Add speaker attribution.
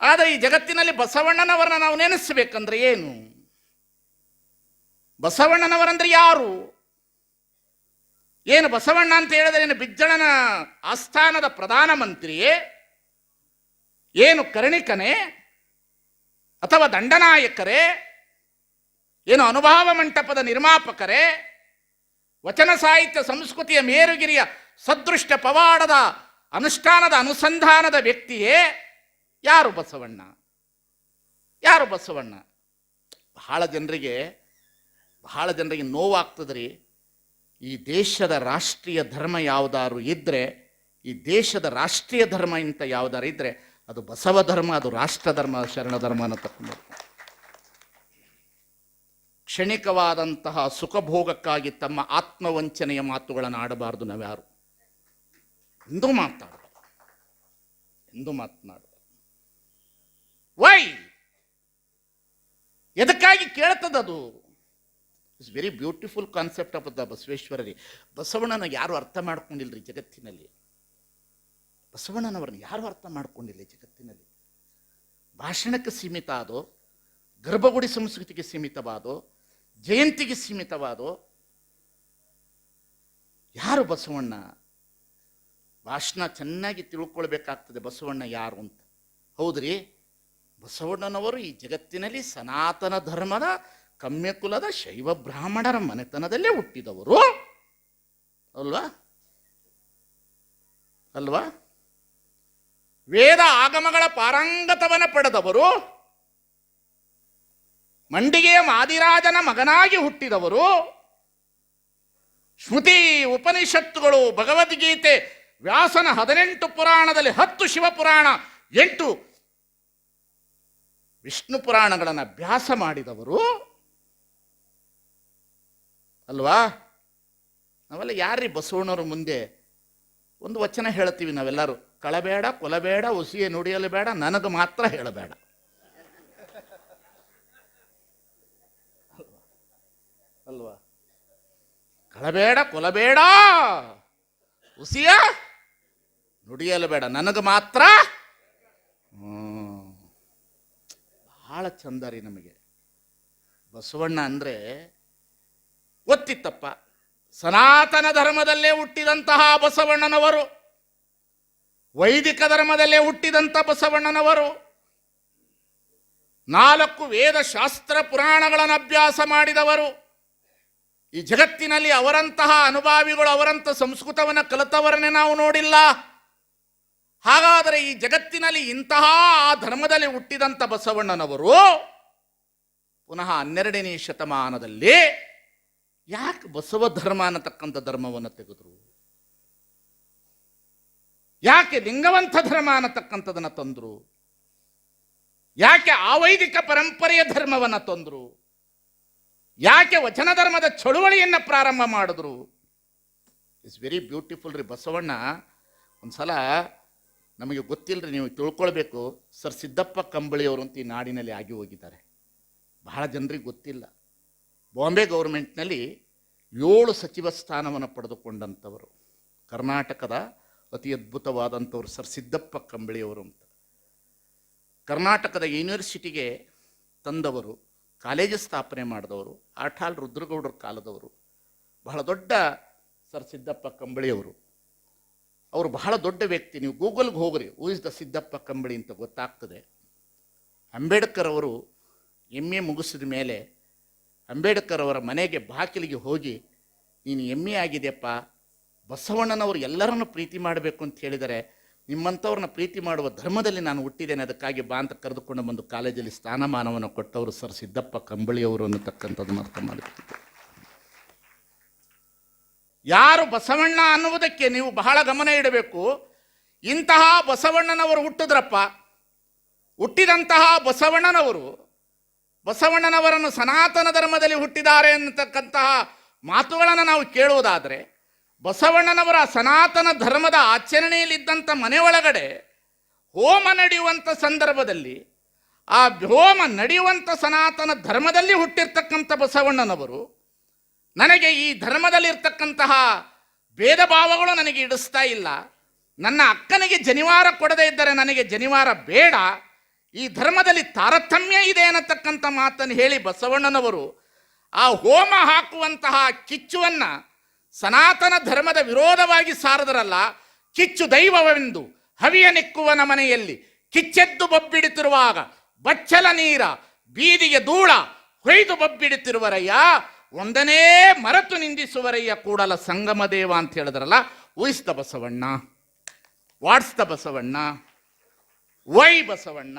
Speaker 1: ಆದರೆ ಈ ಜಗತ್ತಿನಲ್ಲಿ ಬಸವಣ್ಣನವರನ್ನ ನಾವು ನೆನೆಸಬೇಕಂದ್ರೆ ಏನು? ಬಸವಣ್ಣನವರಂದ್ರೆ ಯಾರು? ಏನು ಬಸವಣ್ಣ ಅಂತ ಹೇಳಿದ್ರೆ ಏನು ಬಿಜ್ಜಳನ ಆಸ್ಥಾನದ ಪ್ರಧಾನಮಂತ್ರಿಯೇ ಏನು ಕರ್ಣಿಕನೇ? ಅಥವಾ ದಂಡನಾಯಕರೇ? ಏನು ಅನುಭವ ಮಂಟಪದ ನಿರ್ಮಾಪಕರೇ? ವಚನ ಸಾಹಿತ್ಯ ಸಂಸ್ಕೃತಿಯ ಮೇರುಗಿರಿಯ ಸದೃಷ್ಟ ಪವಾಡದ ಅನುಷ್ಠಾನದ ಅನುಸಂಧಾನದ ವ್ಯಕ್ತಿಯೇ? ಯಾರು ಬಸವಣ್ಣ? ಯಾರು ಬಸವಣ್ಣ? ಬಹಳ ಜನರಿಗೆ ಬಹಳ ಜನರಿಗೆ ನೋವಾಗ್ತದ್ರಿ. ಈ ದೇಶದ ರಾಷ್ಟ್ರೀಯ ಧರ್ಮ ಯಾವುದಾದ್ರು ಇದ್ದರೆ ಈ ದೇಶದ ರಾಷ್ಟ್ರೀಯ ಧರ್ಮ ಇಂಥ ಯಾವ್ದಾರು ಇದ್ದರೆ ಅದು ಬಸವ ಧರ್ಮ, ಅದು ರಾಷ್ಟ್ರ ಧರ್ಮ, ಶರಣ ಧರ್ಮ ಅನ್ನತಕ್ಕಂಥ ಕ್ಷಣಿಕವಾದಂತಹ ಸುಖಭೋಗಕ್ಕಾಗಿ ತಮ್ಮ ಆತ್ಮವಂಚನೆಯ ಮಾತುಗಳನ್ನು ಆಡಬಾರ್ದು ನಾವ್ಯಾರು. ಎಂದು ಮಾತಾಡಬಾರ್ದು ಎಂದು ಮಾತನಾಡಬಾರ್ದು ವೈ ಎದಕ್ಕಾಗಿ ಕೇಳ್ತದದು? It's very beautiful concept of the ಬಸವೇಶ್ವರರಿ. ಬಸವಣ್ಣನ ಯಾರು ಅರ್ಥ ಮಾಡ್ಕೊಂಡಿಲ್ರಿ ಜಗತ್ತಿನಲ್ಲಿ? ಬಸವಣ್ಣನವ್ರನ್ನ ಯಾರು ಅರ್ಥ ಮಾಡ್ಕೊಂಡಿಲ್ಲ ಜಗತ್ತಿನಲ್ಲಿ? ಭಾಷಣಕ್ಕೆ ಸೀಮಿತ ಆದೋ ಗರ್ಭಗುಡಿ ಸಂಸ್ಕೃತಿಗೆ ಸೀಮಿತವಾದೋ, ಜಯಂತಿಗೆ ಸೀಮಿತವಾದೋ, ಯಾರು ಬಸವಣ್ಣ? ಭಾಷಣ ಚೆನ್ನಾಗಿ ತಿಳ್ಕೊಳ್ಬೇಕಾಗ್ತದೆ ಬಸವಣ್ಣ ಯಾರು ಅಂತ. ಹೌದ್ರಿ? ಬಸವಣ್ಣನವರು ಈ ಜಗತ್ತಿನಲ್ಲಿ ಸನಾತನ ಧರ್ಮದ ಕಮ್ಯಕುಲದ ಶೈವ ಬ್ರಾಹ್ಮಣರ ಮನೆತನದಲ್ಲೇ ಹುಟ್ಟಿದವರು. ಅಲ್ವಾ? ಅಲ್ವಾ? ವೇದ ಆಗಮಗಳ ಪಾರಂಗತವನ ಪಡೆದವರು, ಮಂಡಿಗೆಯ ಮಾದಿರಾಜನ ಮಗನಾಗಿ ಹುಟ್ಟಿದವರು, ಶ್ರುತಿ ಉಪನಿಷತ್ತುಗಳು, ಭಗವದ್ಗೀತೆ, ವ್ಯಾಸನ ಹದಿನೆಂಟು ಪುರಾಣದಲ್ಲಿ ಹತ್ತು ಶಿವಪುರಾಣ, ಎಂಟು ವಿಷ್ಣು ಪುರಾಣಗಳನ್ನು ಅಭ್ಯಾಸ ಮಾಡಿದವರು ಅಲ್ವಾ? ನಾವೆಲ್ಲ ಯಾರ್ರೀ ಬಸವಣ್ಣವ್ರ ಮುಂದೆ? ಒಂದು ವಚನ ಹೇಳ್ತೀವಿ ನಾವೆಲ್ಲರೂ. ಕಳಬೇಡ, ಕೊಲಬೇಡ ಉಸಿಯ ನುಡಿಯಲು ಬೇಡ ನನಗೆ ಮಾತ್ರ ಹೇಳಬೇಡ. ಅಲ್ವಾ? ಕಳಬೇಡ, ಕೊಲಬೇಡ ಉಸಿಯ ನುಡಿಯಲು ಬೇಡ ನನಗೆ ಮಾತ್ರ ಹ್ಮ್. ಬಹಳ ಚಂದ ರೀ ನಮಗೆ. ಬಸವಣ್ಣ ಅಂದರೆ ಗೊತ್ತಿತ್ತಪ್ಪ ಸನಾತನ ಧರ್ಮದಲ್ಲೇ ಹುಟ್ಟಿದಂತಹ ಬಸವಣ್ಣನವರು, ವೈದಿಕ ಧರ್ಮದಲ್ಲೇ ಹುಟ್ಟಿದಂಥ ಬಸವಣ್ಣನವರು, ನಾಲ್ಕು ವೇದ ಶಾಸ್ತ್ರ ಪುರಾಣಗಳನ್ನು ಅಭ್ಯಾಸ ಮಾಡಿದವರು. ಈ ಜಗತ್ತಿನಲ್ಲಿ ಅವರಂತಹ ಅನುಭಾವಿಗಳು ಅವರಂಥ ಸಂಸ್ಕೃತವನ್ನು ಕಲಿತವರನ್ನೇ ನಾವು ನೋಡಿಲ್ಲ. ಹಾಗಾದರೆ ಈ ಜಗತ್ತಿನಲ್ಲಿ ಇಂತಹ ಆ ಧರ್ಮದಲ್ಲಿ ಹುಟ್ಟಿದಂಥ ಬಸವಣ್ಣನವರು ಪುನಃ ಹನ್ನೆರಡನೇ ಶತಮಾನದಲ್ಲಿ ಯಾಕೆ ಬಸವ ಧರ್ಮ ಅನ್ನತಕ್ಕಂಥ ಧರ್ಮವನ್ನು ತೆಗೆದ್ರು? ಯಾಕೆ ಲಿಂಗವಂತ ಧರ್ಮ ಅನ್ನತಕ್ಕಂಥದನ್ನು ತಂದರು? ಯಾಕೆ ಅವೈದಿಕ ಪರಂಪರೆಯ ಧರ್ಮವನ್ನು ತಂದರು? ಯಾಕೆ ವಚನ ಧರ್ಮದ ಚಳುವಳಿಯನ್ನು ಪ್ರಾರಂಭ ಮಾಡಿದ್ರು? ಇಟ್ಸ್ ವೆರಿ ಬ್ಯೂಟಿಫುಲ್ ರೀ ಬಸವಣ್ಣ. ಒಂದ್ಸಲ ನಮಗೆ ಗೊತ್ತಿಲ್ಲರಿ ನೀವು ತಿಳ್ಕೊಳ್ಬೇಕು. ಸರ್ ಸಿದ್ದಪ್ಪ ಕಂಬಳಿಯವರು ಅಂತ ಈ ನಾಡಿನಲ್ಲಿ ಆಗಿ ಹೋಗಿದ್ದಾರೆ. ಬಹಳ ಜನರಿಗೆ ಗೊತ್ತಿಲ್ಲ. ಬಾಂಬೆ ಗೌರ್ಮೆಂಟ್ನಲ್ಲಿ ಏಳು ಸಚಿವ ಸ್ಥಾನವನ್ನು ಪಡೆದುಕೊಂಡಂಥವರು. ಕರ್ನಾಟಕದ ಅತಿ ಅದ್ಭುತವಾದಂಥವ್ರು ಸರ್ ಸಿದ್ದಪ್ಪ ಕಂಬಳಿಯವರು ಅಂತ. ಕರ್ನಾಟಕದ ಯೂನಿವರ್ಸಿಟಿಗೆ ತಂದವರು, ಕಾಲೇಜು ಸ್ಥಾಪನೆ ಮಾಡಿದವರು ಆಠಾಲ್ ರುದ್ರಗೌಡರ ಕಾಲದವರು. ಬಹಳ ದೊಡ್ಡ ಸರ್ ಸಿದ್ದಪ್ಪ ಕಂಬಳಿಯವರು. ಅವರು ಬಹಳ ದೊಡ್ಡ ವ್ಯಕ್ತಿ. ನೀವು ಗೂಗಲ್ಗೆ ಹೋಗ್ರಿ. ಇಸ್ ದ ಸಿದ್ದಪ್ಪ ಕಂಬಳಿ ಅಂತ ಗೊತ್ತಾಗ್ತದೆ. ಅಂಬೇಡ್ಕರ್ ಅವರು ಎಂ ಎ ಮುಗಿಸಿದ ಮೇಲೆ ಅಂಬೇಡ್ಕರ್ ಅವರ ಮನೆಗೆ ಬಾಕಿಲಿಗೆ ಹೋಗಿ, ನೀನು ಎಂ ಎ ಆಗಿದೆಯಪ್ಪ, ಬಸವಣ್ಣನವರು ಎಲ್ಲರನ್ನು ಪ್ರೀತಿ ಮಾಡಬೇಕು ಅಂತ ಹೇಳಿದರೆ, ನಿಮ್ಮಂಥವ್ರನ್ನ ಪ್ರೀತಿ ಮಾಡುವ ಧರ್ಮದಲ್ಲಿ ನಾನು ಹುಟ್ಟಿದ್ದೇನೆ, ಅದಕ್ಕಾಗಿ ಬಾ ಅಂತ ಕರೆದುಕೊಂಡು ಬಂದು ಕಾಲೇಜಲ್ಲಿ ಸ್ಥಾನಮಾನವನ್ನು ಕೊಟ್ಟವರು ಸರ್ ಸಿದ್ದಪ್ಪ ಕಂಬಳಿಯವರು ಅನ್ನತಕ್ಕಂಥದ್ದನ್ನು ಅರ್ಥ ಮಾಡಬೇಕು. ಯಾರು ಬಸವಣ್ಣ ಅನ್ನುವುದಕ್ಕೆ ನೀವು ಬಹಳ ಗಮನ ಇಡಬೇಕು. ಇಂತಹ ಬಸವಣ್ಣನವರು ಹುಟ್ಟಿದ್ರಪ್ಪ. ಹುಟ್ಟಿದಂತಹ ಬಸವಣ್ಣನವರು ಬಸವಣ್ಣನವರನ್ನು ಸನಾತನ ಧರ್ಮದಲ್ಲಿ ಹುಟ್ಟಿದ್ದಾರೆ ಅನ್ನತಕ್ಕಂತಹ ಮಾತುಗಳನ್ನು ನಾವು ಕೇಳುವುದಾದರೆ, ಬಸವಣ್ಣನವರ ಸನಾತನ ಧರ್ಮದ ಆಚರಣೆಯಲ್ಲಿದ್ದಂಥ ಮನೆ ಒಳಗಡೆ ಹೋಮ ನಡೆಯುವಂಥ ಸಂದರ್ಭದಲ್ಲಿ, ಆ ಹೋಮ ನಡೆಯುವಂಥ ಸನಾತನ ಧರ್ಮದಲ್ಲಿ ಹುಟ್ಟಿರ್ತಕ್ಕಂಥ ಬಸವಣ್ಣನವರು ನನಗೆ ಈ ಧರ್ಮದಲ್ಲಿರ್ತಕ್ಕಂತಹ ಭೇದ ಭಾವಗಳು ನನಗೆ ಇಡಿಸ್ತಾ ಇಲ್ಲ. ನನ್ನ ಅಕ್ಕನಿಗೆ ಜನಿವಾರ ಕೊಡದೇ ಇದ್ದರೆ ನನಗೆ ಜನಿವಾರ ಬೇಡ. ಈ ಧರ್ಮದಲ್ಲಿ ತಾರತಮ್ಯ ಇದೆ ಅನ್ನತಕ್ಕಂಥ ಮಾತನ್ನು ಹೇಳಿ ಬಸವಣ್ಣನವರು ಆ ಹೋಮ ಹಾಕುವಂತಹ ಕಿಚ್ಚುವನ್ನ ಸನಾತನ ಧರ್ಮದ ವಿರೋಧವಾಗಿ ಸಾರದರಲ್ಲ, ಕಿಚ್ಚು ದೈವವೆಂದು ಹವಿಯ ನಿಕ್ಕುವನ ಮನೆಯಲ್ಲಿ ಕಿಚ್ಚೆದ್ದು ಬಬ್ಬಿಡುತ್ತಿರುವಾಗ ಬಚ್ಚಲ ನೀರ ಬೀದಿಗೆ ಧೂಳ ಹೊಯ್ದು ಬಬ್ಬಿಡುತ್ತಿರುವರಯ್ಯ ಒಂದನೇ ಮರೆತು ನಿಂದಿಸುವರಯ್ಯ ಕೂಡಲ ಸಂಗಮ ದೇವ ಅಂತ ಹೇಳಿದ್ರಲ್ಲ who is Basavanna what's Basavanna why Basavanna